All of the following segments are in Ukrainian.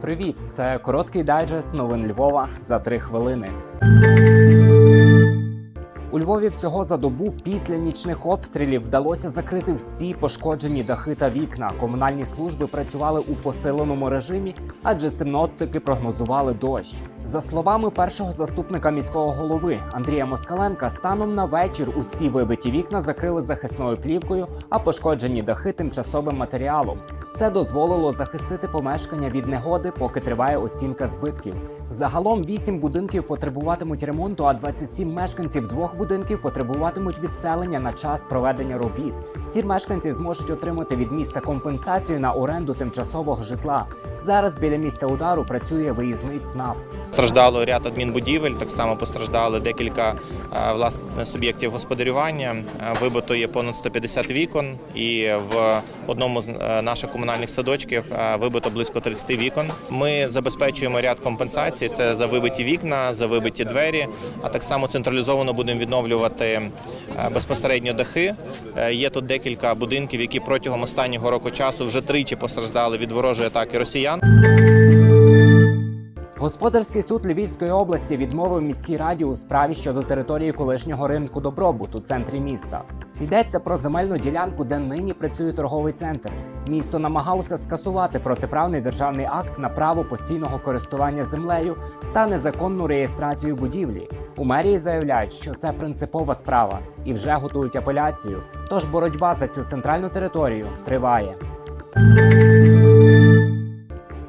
Привіт! Це короткий дайджест новин Львова за три хвилини. У Львові всього за добу після нічних обстрілів вдалося закрити всі пошкоджені дахи та вікна. Комунальні служби працювали у посиленому режимі, адже синоптики прогнозували дощ. За словами першого заступника міського голови Андрія Москаленка, станом на вечір усі вибиті вікна закрили захисною плівкою, а пошкоджені дахи тимчасовим матеріалом. Це дозволило захистити помешкання від негоди, поки триває оцінка збитків. Загалом 8 будинків потребуватимуть ремонту, а 27 мешканців двох будинків потребуватимуть відселення на час проведення робіт. Ці мешканці зможуть отримати від міста компенсацію на оренду тимчасового житла. Зараз біля місця удару працює виїзний ЦНАП. Постраждало ряд адмінбудівель, так само постраждали декілька власне суб'єктів господарювання. Вибито є понад 150 вікон, і в одному з е, наших комунальних садочків вибито близько 30 вікон. Ми забезпечуємо ряд компенсацій: це за вибиті вікна, за вибиті двері. А так само централізовано будемо відновлювати е, безпосередньо дахи. Е, Є тут декілька будинків, які протягом останнього року часу вже тричі постраждали від ворожої атаки росіян. Господарський суд Львівської області відмовив міській раді у справі щодо території колишнього ринку добробут у центрі міста. Йдеться про земельну ділянку, де нині працює торговий центр. Місто намагалося скасувати протиправний державний акт на право постійного користування землею та незаконну реєстрацію будівлі. У мерії заявляють, що це принципова справа і вже готують апеляцію. Тож боротьба за цю центральну територію триває.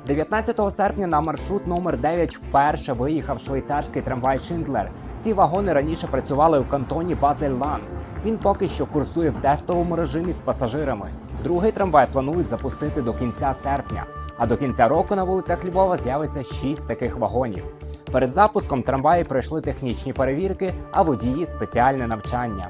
19 серпня на маршрут номер 9 вперше виїхав швейцарський трамвай Шиндлер. Ці вагони раніше працювали у кантоні Базель-Ланд. Він поки що курсує в тестовому режимі з пасажирами. Другий трамвай планують запустити до кінця серпня. А до кінця року на вулицях Львова з'явиться 6 таких вагонів. Перед запуском трамваї пройшли технічні перевірки, а водії спеціальне навчання.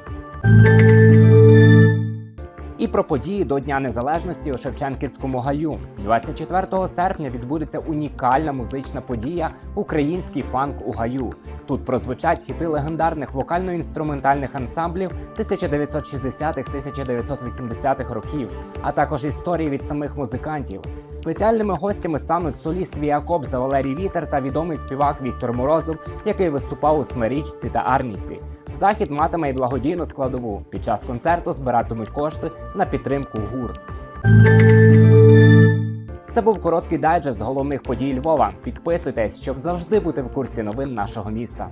Про події до Дня Незалежності у Шевченківському гаю. 24 серпня відбудеться унікальна музична подія Український фанк у гаю. Тут прозвучать хіти легендарних вокально-інструментальних ансамблів 1960-1980-х років, а також історії від самих музикантів. Спеціальними гостями стануть соліст за Валерій Вітер та відомий співак Віктор Морозов, який виступав у Смирічці та Арніці. Захід матиме й благодійну складову. Під час концерту збиратимуть кошти на підтримку ГУР. Це був короткий дайджест з головних подій Львова. Підписуйтесь, щоб завжди бути в курсі новин нашого міста.